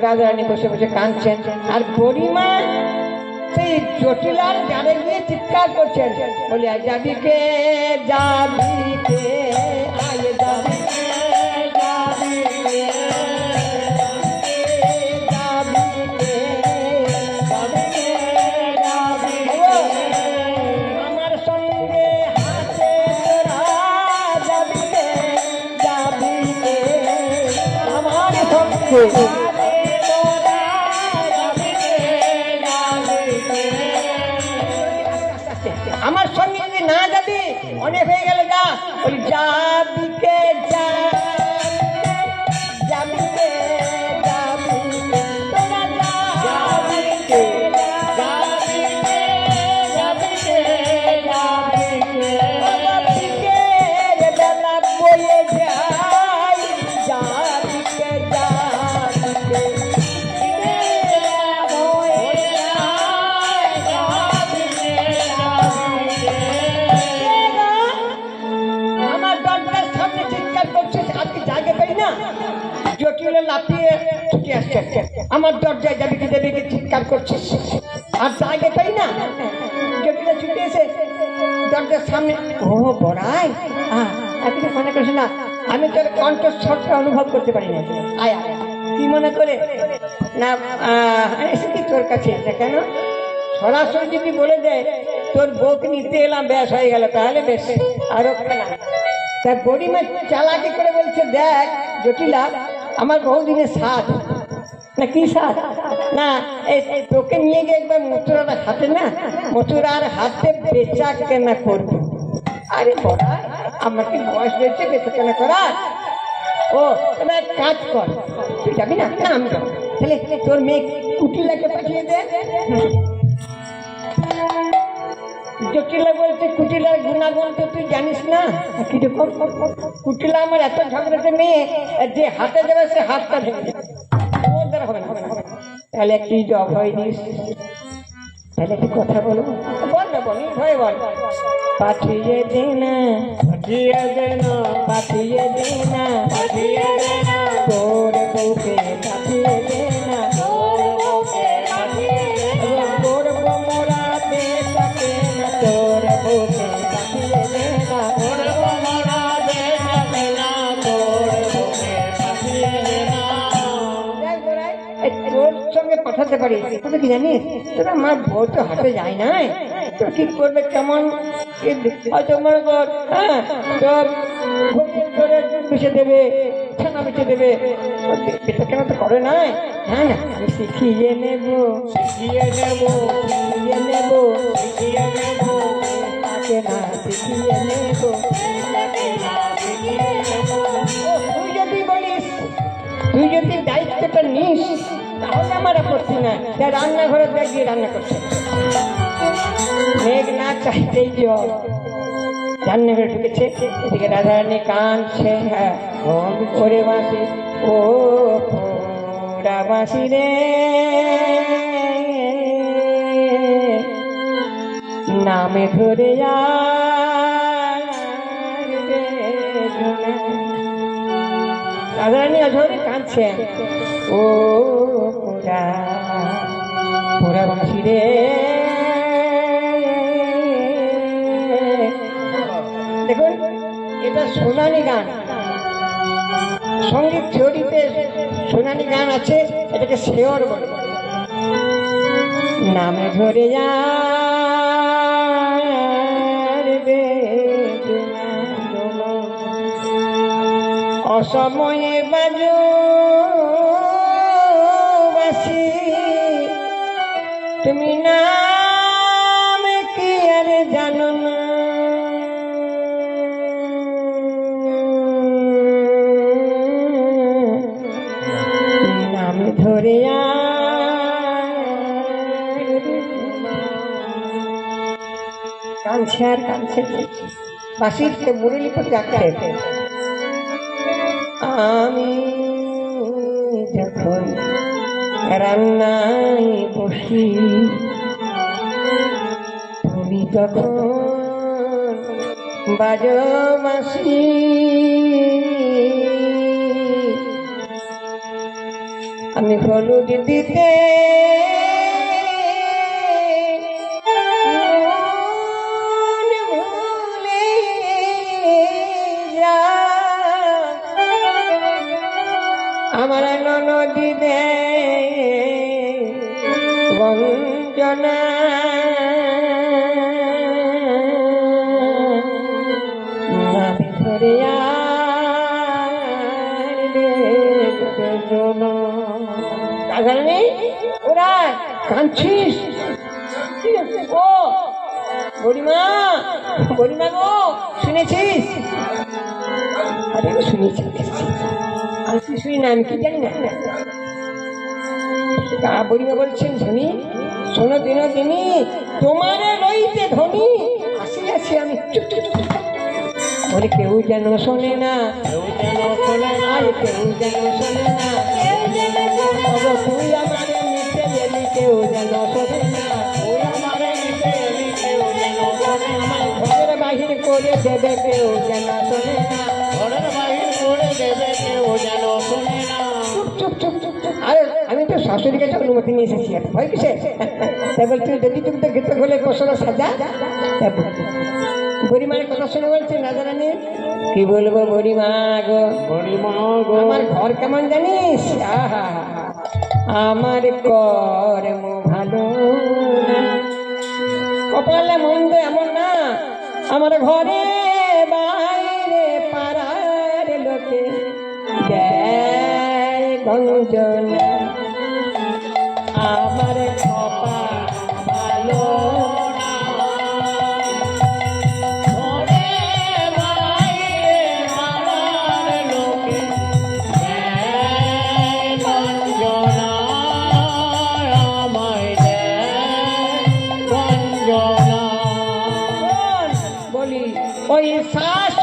রাজা রানী বসে বসে কাঁদছেন। আর গরিমা সেই জটিলার জানে গিয়ে চিৎকার করছেন। বলি, যাবি কে? যাবি কে? আয় আমার সঙ্গে যদি না যাবি অনেক হয়ে গেল যা ওই যাবি জটিলে লাফিয়ে ছুটে আসছে। আমার দরজায় যাবি কি চিৎকার করছে। আর জায়গা পাই না। জটিলে ছুটে এসে দরজার সামনে, ও বড়াই হ্যাঁ মনে করছি না। আমি তোর কণ্ঠস্বরটা অনুভব করতে পারি না। আয় কি মনে করে? না এসেছি তোর কাছে? কেন? সরাসরি যদি বলে দেয়, তোর বউকে নিতে এলাম, ব্যাস হয়ে গেল, তাহলে বেশ। আরও না তা গরিমা চালাকি করে বলছে, দেখ, জটিলা আমার বহুদিনের সাথ না, কি সাথ না, এই তোকে নিয়ে গিয়ে একবার মথুরাটা হাতে না, মথুরার হাতে বেচা কেনা করব। আরে বড়া আমার কি বয়স হয়েছে বেচা কেনা করার। ও, এবার কাজ কর। তুই যাবি না? না, আমি যাব। তাহলে তোর মেয়ে কুটিলাকে পাঠিয়ে দে। জটিলা বলছে কুটিলার গুণাগুণ তো তুই জানিস না? কীরকম কুটিলা আমার এত ঝগড়াতে মেয়ে যে হাতে যাবে সে হাতটা ভেঙে দেবে। ওর দ্বারা হবে না, হবে না, তাহলে কি জব হয় দিস তাহলে কি কথা বলব বল না বল ভয় বল। পাঠিয়ে দে না পাঠিয়ে দে না পাঠিয়ে দে না পাঠিয়ে দে না। তোর বউকে পাঠাতে পারি তুই কি জানিস? তোরা আমার বউ তো হাতে যায় না। তো কি করবে কেমন? মনে কর হ্যাঁ দেবে দেবে। তো করে না? হ্যাঁ না শিখিয়ে নেব শিখিয়ে নেব শিখিয়ে নেব তুই যদি বলিস, তুই যদি দায়িত্বটা নিস তাহলে আমার আপত্তি না। যা রান্নাঘরে গিয়ে রান্না করছে। মেঘ না চাইতেই জল রান্নাঘরে ঢুকেছে। এদিকে রাধারানী কাঁদছে। হ্যাঁ ওরে বাসি ও পোড়া বাসি রে। নামে ধরে জনে। রাধারানী অঝরে কাঁদছেন ও পোড়া পোড়া বাঁশি রে দেখুন, এটা সোনালি গান। সংগীত থিওরিতে সোনালি গান আছে, এটাকে শেওর বলে। নামে ধরে যার অসময়ে বাজো বাসি। তুমি নাম কি আর জানো না? নাম ধরে কাঁদছে আর কাঁদছে বাসির মুরলি করে যাচ্ছে আমি যখন রান্নায় বসি তুমি তখন বাজো বাসি আমি হলুদ দিতে আমার ননদি দে বঞ্জনা নামে ধরে আর দেখতো না। রাধারানী, ওরা কাঁদছিস? ও। বুড়িমা বুড়িমা গো শুনেছিস? আমি কি শুনি না আমি কি জানি না? তা বুড়িমা বলছেন, ধনী, শোনো দিন দিনী, তোমারে লইতে ধনী। আসি আছি আমি। বলে, কেউ যেন শোনে না বাহির করে দেবে, কেউ যেন শোনে না। আরে আমি তো শাশুড়ির কাছে অনুমতি নিয়ে এসেছি আর ভয় কিসে তাই বলছি যদি তুমি তো গেতে হলে কোশলা সাজা? তাই বলছি। বুড়িমার কথা শুনে বলছে রাজারানী কি বলব বুড়িমা গো? বুড়িমা গো। আমার ঘর কেমন জানিস? আহা আমার কর্ম ভালো না। কপালে মন্দ এমন না আমার ঘরে বাইরে পাড়ার লোকে। গঞ্জনা, আমায় দেয় গঞ্জনা। বলি ওই সাত